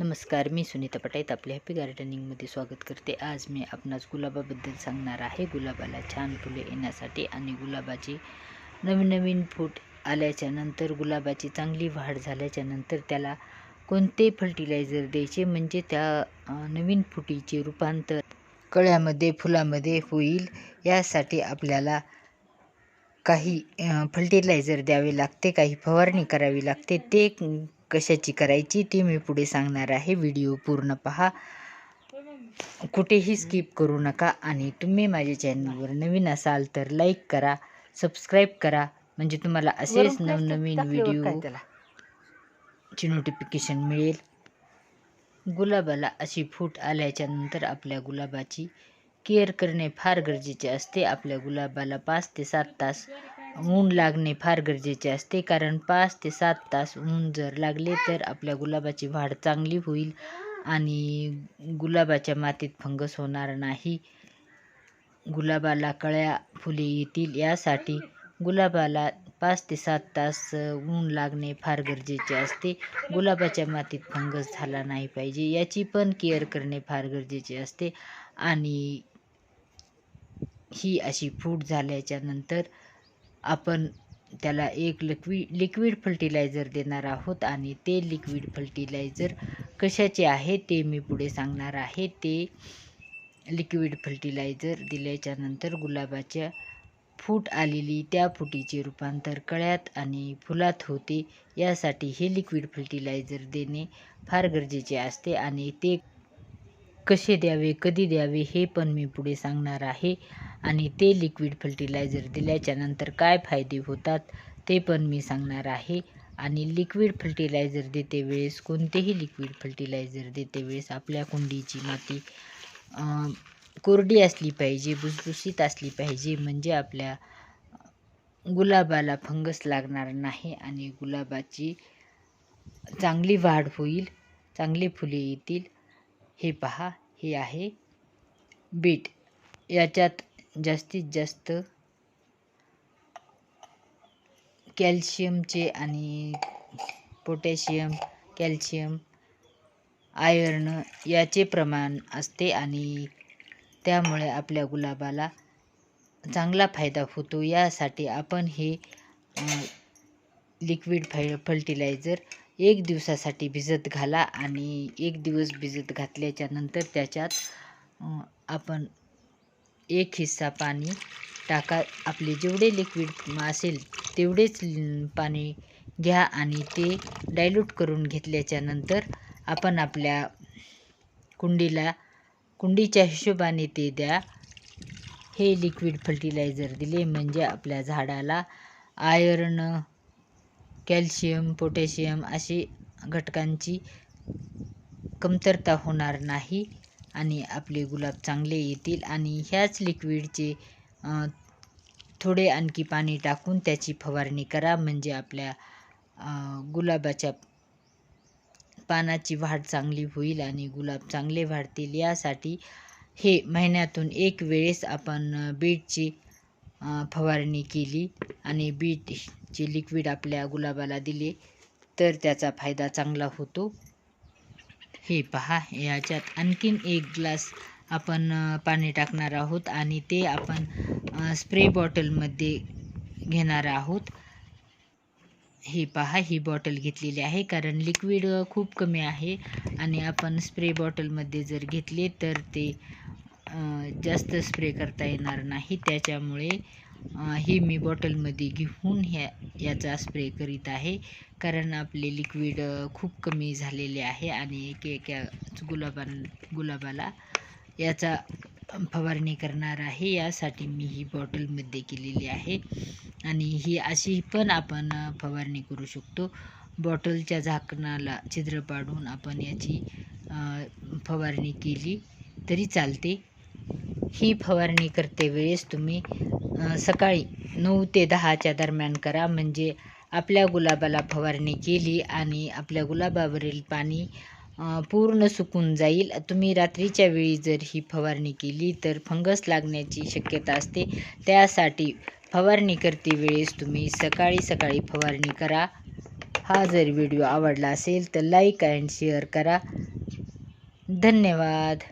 नमस्कार मी सुनीता पटाईत आपले हॅपी गार्डनिंगमध्ये स्वागत करते. आज मी आपणास गुलाबाबद्दल सांगणार आहे. गुलाबाला छान फुले येण्यासाठी आणि गुलाबाची नवीन नवीन फूट आल्याच्यानंतर गुलाबाची चांगली वाढ झाल्याच्यानंतर त्याला कोणते फर्टिलायझर द्यायचे? म्हणजे त्या नवीन फुटीचे रूपांतर कळ्यामध्ये फुलामध्ये होईल यासाठी आपल्याला काही फर्टिलायझर द्यावे लागते काही फवारणी करावी लागते. ते कशाची करायची ते मी पुढे सांगणार आहे. व्हिडिओ पूर्ण पहा. कुठेही स्किप करू नका आणि तुम्ही माझ्या चॅनलवर नवीन असाल तर लाईक करा सबस्क्राईब करा. म्हणजे तुम्हाला असेच नवनवीन व्हिडिओची नोटिफिकेशन मिळेल. गुलाबाला अशी फूट आल्याच्यानंतर आपल्या गुलाबाची केअर करणे फार गरजेचे असते. आपल्या गुलाबाला पाच ते सात तास ऊन लागणे फार गरजेचे असते. कारण पाच ते सात तास ऊन जर लागले तर आपल्या गुलाबाची वाढ चांगली होईल आणि गुलाबाच्या मातीत फंगस होणार नाही. गुलाबाला कळ्या फुले येतील. यासाठी गुलाबाला पाच ते सात तास ऊन लागणे फार गरजेचे असते. गुलाबाच्या मातीत फंगस झाला नाही पाहिजे. याची पण केअर करणे फार गरजेचे असते. आणि ही अशी फूट झाल्याच्यानंतर आपण त्याला एक लिक्वि लिक्विड फर्टिलायझर देणार आहोत आणि ते लिक्विड फर्टिलायझर कशाचे आहे ते मी पुढे सांगणार आहे. ते लिक्विड फर्टिलायझर दिल्याच्या नंतर गुलाबाच्या फूट आलेली त्या फुटीचे रूपांतर कळ्यात आणि फुलात होते. यासाठी हे लिक्विड फर्टिलायझर देणे फार गरजेचे असते आणि ते कसे द्यावे कधी द्यावे हे पण मी पुढे सांगणार आहे. आणि ते लिक्विड फर्टिलायझर दिल्याच्यानंतर काय फायदे होतात ते पण मी सांगणार आहे. आणि लिक्विड फर्टिलायझर देते वेळेस कोणतेही लिक्विड फर्टिलायझर देते वेळेस आपल्या कुंडीची माती कोरडी असली पाहिजे भुसभुशीत असली पाहिजे म्हणजे आपल्या गुलाबाला फंगस लागणार नाही आणि गुलाबाची चांगली वाढ होईल चांगली फुले येतील. हे पहा हे आहे बीट. याच्यात जास्तीत जास्त कॅल्शियमचे आणि पोटॅशियम कॅल्शियम आयर्न याचे प्रमाण असते आणि त्यामुळे आपल्या गुलाबाला चांगला फायदा होतो. यासाठी आपण हे लिक्विड फाय फर्टिलायझर एक दिवसासाठी भिजत घाला आणि एक दिवस भिजत घातल्याच्या नंतर त्याच्यात आपण एक हिस्सा पाणी टाका. आपले जेवढे लिक्विड असेल तेवढेच पाणी घ्या आणि ते डायल्यूट करून घेतल्याच्या नंतर आपण आपल्या कुंडीला कुंडीच्या हिशोबाने ते द्या. हे लिक्विड फर्टिलायझर दिले म्हणजे आपल्या झाडाला आयर्न कॅल्शियम पोटॅशियम असे घटकांची कमतरता होणार नाही आणि आपले गुलाब चांगले येतील आणि ह्याच लिक्विडचे थोडे आणखी पाणी टाकून त्याची फवारणी करा. म्हणजे आपल्या गुलाबाच्या पानाची वाढ चांगली होईल आणि गुलाब चांगले वाढतील. यासाठी हे महिन्यातून एक वेळेस आपण बीटची फवारणी केली आणि बीट जे लिक्विड आपल्या गुलाबाला दिले तर त्याचा फायदा चांगला होतो. हे पहा याच्यात आणखीन एक ग्लास आपण पाणी टाकणार आहोत आणि ते आपण स्प्रे बॉटलमध्ये घेणार आहोत. हे पहा ही बॉटल घेतलेली आहे कारण लिक्विड खूप कमी आहे आणि आपण स्प्रे बॉटलमध्ये जर घेतले तर ते जास्त स्प्रे करता येणार नाही. त्याच्यामुळे ही मी बॉटलमध्ये घेऊन ह्या याचा स्प्रे करीत आहे. कारण आपले लिक्विड खूप कमी झालेले आहे आणि एक एका गुलाबां गुलाबाला याचा फवारणी करणार आहे. यासाठी मी ही बॉटलमध्ये केलेली आहे. आणि ही अशी पण आपण फवारणी करू शकतो. बॉटलच्या झाकणाला छिद्र पाडून आपण याची फवारणी केली तरी चालते. ही फवारणी करते वेळेस तुम्ही सकाळी नऊ ते दहाच्या दरम्यान करा. म्हणजे आपल्या गुलाबाला फवारणी केली आणि आपल्या गुलाबावरील पाणी पूर्ण सुकून जाईल. तुम्ही रात्रीच्या वेळी जर ही फवारणी केली तर फंगस लागण्याची शक्यता असते. त्यासाठी फवारणी करते वेळेस तुम्ही सकाळी सकाळी फवारणी करा. हा जर व्हिडिओ आवडला असेल तर लाईक अँड शेअर करा. धन्यवाद.